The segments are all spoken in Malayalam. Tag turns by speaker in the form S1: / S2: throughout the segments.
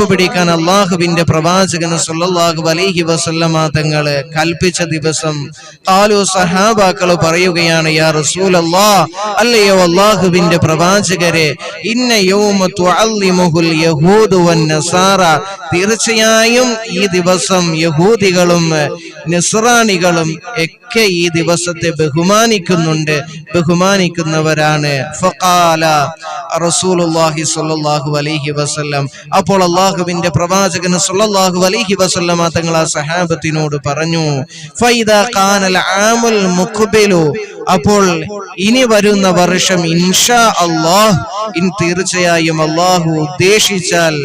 S1: നോമ്പ് പിടിക്കാൻ അള്ളാഹുവിന്റെ പ്രവാചകന് സല്ലല്ലാഹു അലൈഹി വസല്ലമ തങ്ങൾ കൽപ്പിച്ച ദിവസം കാലു സഹാബാക്കൾ പറയുകയാണ് യാ റസൂലല്ലാ അല്ലയോ അള്ളാഹുവിന്റെ പ്രവാചകരെ ഇന്ന നസാറ. തീർച്ചയായും ഈ ദിവസം യഹൂദികളും നിസ്രാണികളും ഒക്കെ ഈ ദിവസത്തെ ബഹുമാനിക്കുന്നുണ്ട് ബഹുമാനിക്കുന്നവരാണ്. ഫഖാല റസൂലുള്ളാഹി സ്വല്ലല്ലാഹു അലൈഹി വസല്ലം. അപ്പോൾ അള്ളാഹുവിന്റെ പ്രവാചകൻ സ്വല്ലല്ലാഹു അലൈഹി വസല്ലമ തങ്ങൾ ആ സഹാബത്തിനോട് പറഞ്ഞു അപ്പോൾ ഇനി വരുന്ന വർഷം ഇൻഷാ അല്ലാഹ് ഇൻ തീർച്ചയായും അള്ളാഹു ഉദ്ദേശിച്ചാൽ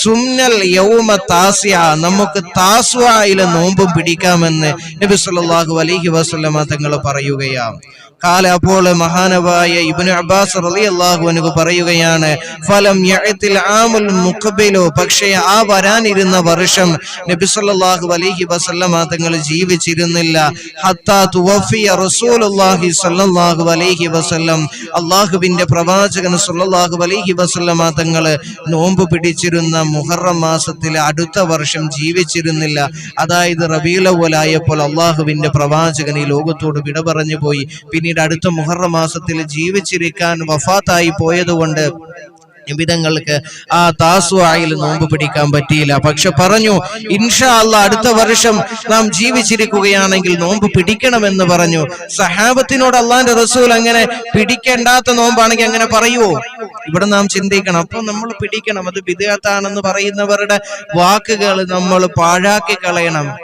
S1: സുന്നൽ യൗമ താസ്യ നമുക്ക് താസ്വായിലെ നോമ്പും പിടിക്കാമെന്ന് നബി സല്ലല്ലാഹു അലൈഹി വസല്ലമ തങ്ങൾ പറയുകയാണ്. കാല അപ്പോൾ മഹാനവായ ഇബ്നു അബ്ബാസ് റളിയല്ലാഹു അൻഹു പറയുകയാണ് ഫലം യഴത്തിൽ ആമുൽ മുഖബിലോ പക്ഷേ ആ വരാനിരുന്ന വർഷം നബി സല്ലല്ലാഹു അലൈഹി വസല്ലമ തങ്ങൾ ജീവിച്ചിരുന്നില്ല. ഹത്താ തുവഫിയ റസൂലുള്ളാഹി സല്ലല്ലാഹു അലൈഹി വസല്ലം. അല്ലാഹുവിന്റെ പ്രവാചകൻ സല്ലല്ലാഹു അലൈഹി വസല്ലമ തങ്ങൾ നോമ്പ് പിടിച്ചിരുന്ന മുഹറം മാസത്തിൽ അടുത്ത വർഷം ജീവിച്ചിരുന്നില്ല. അതായത് റബീലവലായപ്പോൾ അള്ളാഹുവിന്റെ പ്രവാചകൻ ഈ ലോകത്തോട് വിട പറഞ്ഞു പോയി. പിന്നീട് അടുത്ത മുഹറ മാസത്തിൽ ജീവിച്ചിരിക്കാൻ വഫാത്തായി പോയതുകൊണ്ട് നിബിതങ്ങൾക്ക് ആ താസുവായിൽ നോമ്പ് പിടിക്കാൻ പറ്റിയില്ല. പക്ഷെ പറഞ്ഞു ഇൻഷാ അല്ല അടുത്ത വർഷം നാം ജീവിച്ചിരിക്കുകയാണെങ്കിൽ നോമ്പ് പിടിക്കണമെന്ന് പറഞ്ഞു. സഹാബത്തിനോട് അള്ളാന്റെ റസൂൽ അങ്ങനെ പിടിക്കേണ്ടാത്ത നോമ്പാണെങ്കിൽ അങ്ങനെ പറയുവോ? ഇവിടെ നാം ചിന്തിക്കണം. അപ്പൊ നമ്മൾ പിടിക്കണം. അത് വിദേഹത്താണെന്ന് പറയുന്നവരുടെ വാക്കുകൾ നമ്മൾ പാഴാക്കി കളയണം.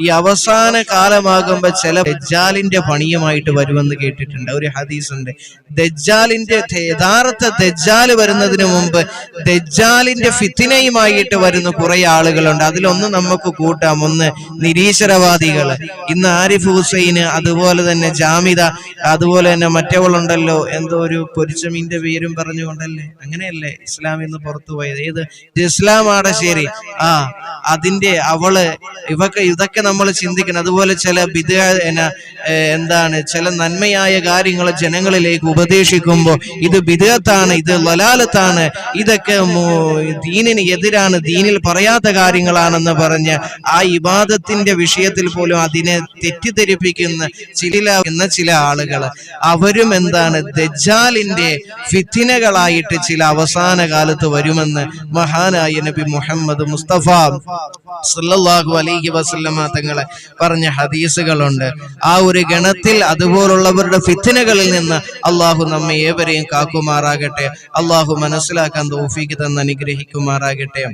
S1: ഈ അവസാന കാലമാകുമ്പോ ചില ദജ്ജാലിന്റെ പണിയുമായിട്ട് വരുമെന്ന് കേട്ടിട്ടുണ്ട്. ഒരു ഹദീസ് ഉണ്ട് ദജ്ജാലിന്റെ യഥാർത്ഥ ദജ്ജാൽ വരുന്നതിന് മുമ്പ് ദജ്ജാലിന്റെ ഫിത്തിനയുമായിട്ട് വരുന്ന കുറെ ആളുകളുണ്ട്. അതിലൊന്ന് നമുക്ക് കൂട്ടാം. ഒന്ന് നിരീശ്വരവാദികൾ. ഇന്ന് ആരിഫ് ഹുസൈന് അതുപോലെ തന്നെ ജാമിദ അതുപോലെ തന്നെ മറ്റവളുണ്ടല്ലോ. എന്തോ ഒരു പൊരിച്ചമീന്റെ പേരും പറഞ്ഞുകൊണ്ടല്ലേ? അങ്ങനെയല്ലേ? ഇസ്ലാം ഇന്ന് പുറത്തു പോയത്. ഏത്? ഇസ്ലാം ആടശ്ശേരി ആ അതിന്റെ അവൾ ഇവക്ക് ഇതൊക്കെ നമ്മൾ ചിന്തിക്കണം. അതുപോലെ ചില വിദ എന്താണ് ചില നന്മയായ കാര്യങ്ങൾ ജനങ്ങളിലേക്ക് ഉപദേശിക്കുമ്പോൾ ഇത് വിദഗത്താണ് ഇത് ലലാലത്താണ് ഇതൊക്കെ ദീനിന് എതിരാണ് ദീനിൽ പറയാത്ത കാര്യങ്ങളാണെന്ന് പറഞ്ഞ് ആ ഇബാദത്തിന്റെ വിഷയത്തിൽ പോലും അതിനെ തെറ്റിദ്ധരിപ്പിക്കുന്ന ചില എന്ന ചില ആളുകൾ അവരും എന്താണ് ദജ്ജാലിന്റെ ഫിത്തിനകളായിട്ട് ചില അവസാന കാലത്ത് വരുമെന്ന് മഹാനായ നബി മുഹമ്മദ് മുസ്തഫ സല്ലല്ലാഹു അലൈഹി വസല്ലമ തങ്ങളെ പറഞ്ഞ ഹദീസുകളുണ്ട്. ആ ഒരു ഗണത്തിൽ അതുപോലുള്ളവരുടെ ഫിത്തിനകളിൽ നിന്ന് അള്ളാഹു നമ്മെ ഏവരെയും കാക്കുമാറാകട്ടെ. അള്ളാഹു മനസ്സിലാക്കാൻ തൗഫീഖ് തന്ന് അനുഗ്രഹിക്കുമാറാകട്ടെ.